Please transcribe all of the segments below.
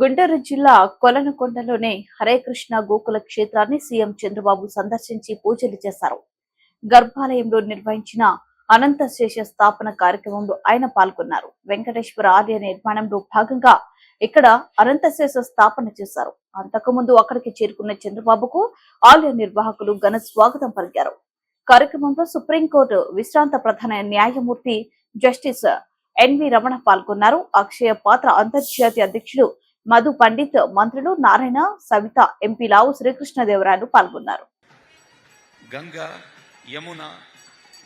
గుంటూరు జిల్లా కొలనకొండలోని హరే కృష్ణ గోకుల క్షేత్రాన్ని సీఎం చంద్రబాబు సందర్శించి పూజలు చేశారు. గర్భాలయంలో నిర్వహించిన అనంత శేష స్థాపన కార్యక్రమంలో ఆయన పాల్గొన్నారు. వెంకటేశ్వర ఆలయ నిర్మాణంలో భాగంగా ఇక్కడ అనంతశేష స్థాపన చేశారు. అంతకుముందు అక్కడికి చేరుకున్న చంద్రబాబుకు ఆలయ నిర్వాహకులు ఘన స్వాగతం పలికారు. కార్యక్రమంలో సుప్రీంకోర్టు విశ్రాంత ప్రధాన న్యాయమూర్తి జస్టిస్ ఎన్వి రమణ పాల్గొన్నారు. అక్షయ పాత్ర అంతర్జాతీయ అధ్యక్షుడు మధు పండిత్ మంత్రులు నారాయణ సవిత ఎంపీ లావు శ్రీకృష్ణదేవరాయలు పాల్గొన్నారు. గంగా యమున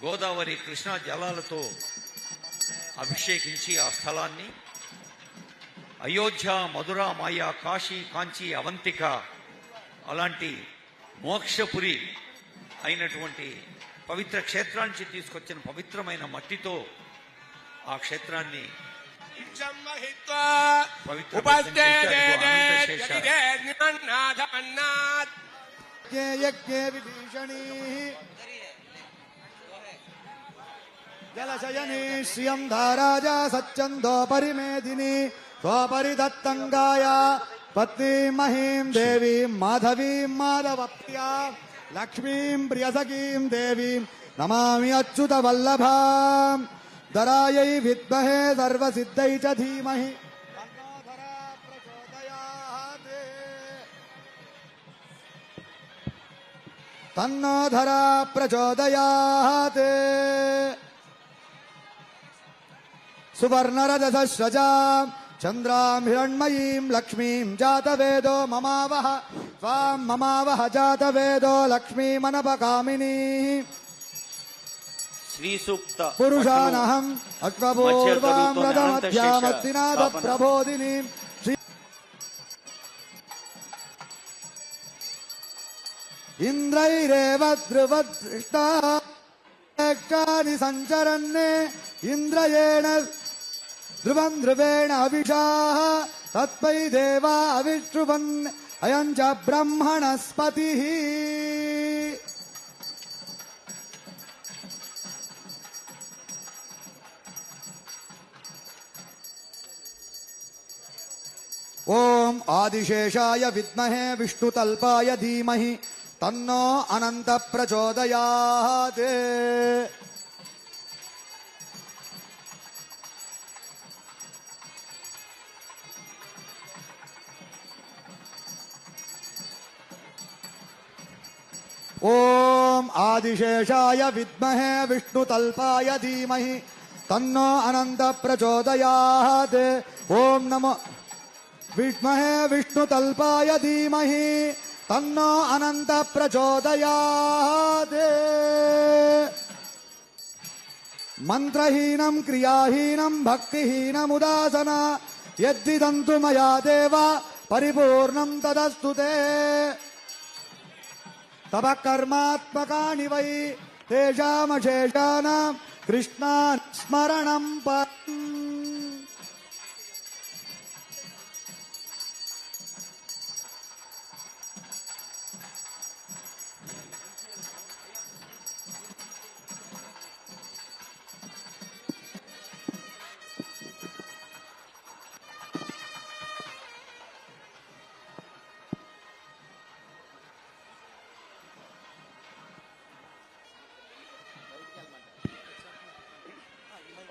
గోదావరి కృష్ణా జలాలతో అభిషేకించి ఆ స్థలాన్ని అయోధ్య మధుర మాయ కాశీ కాంచి అవంతిక అలాంటి మోక్షపురి అయినటువంటి పవిత్ర క్షేత్రానికి తీసుకొచ్చిన పవిత్రమైన మట్టితో ఆ క్షేత్రాన్ని जलशयनी यज्ञे धाराजा सच्चंदो श्रियं धाराजा सच्चन्दोपरि पत्नी महीम देवी माधवी महीं देवीं माधवीं माधवप्या लक्ष्मीं देवी नमा अच्युत वल्लभा धराय विद्महे सर्व सिद्ध धीमहि। तन्नो धरा प्रचोदयात् सुवर्णरदसस्रजाम् चन्द्राम् लक्ष्मी जात जातवेदो ममावह। त्वाम् ममावह लक्ष्मी लक्ष्मीमनपकामिनी। श्रीसूक्त पुरुषानहम् अश्वपूर्वाम् प्रबोधिनी प्रबोधिनीम् इन्द्रैरेव ध्रुवदृष्टानि सञ्चरन् इन्द्रयेण ध्रुवम् ध्रुवेण अविषाः तत्त्वयि देवा अविष्टुवन् अयम् च ब्रह्मणस्पतिः ओम आदिशेषाय विद्महे विष्णुतल्पाय धीमहि तन्नो अनंत प्रचोदयात् ओम आदिशेषाय विद्महे विष्णुतल्पाय धीमहि तन्नो अनंत प्रचोदयात् ओम नमो విద్మహే విష్ణుతల్పాయ ధీమహి తన్నో అనంత ప్రచోదయాత్ ధీమహి తన్నో అనంత ప్రచోదయాత్ మంత్రహీనం క్రియాహీనం భక్తిహీనముదాసన యద్దిదంతు మయా దేవ పరిపూర్ణం తదస్తు తే తవ కర్మాత్మకాని వై తేషామశేషానాం కృష్ణా స్మరణం పరం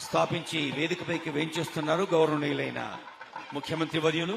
స్థాపించి వేదికపైకి వేయించేస్తున్నారు గౌరవనీయులైన ముఖ్యమంత్రి వర్యులు.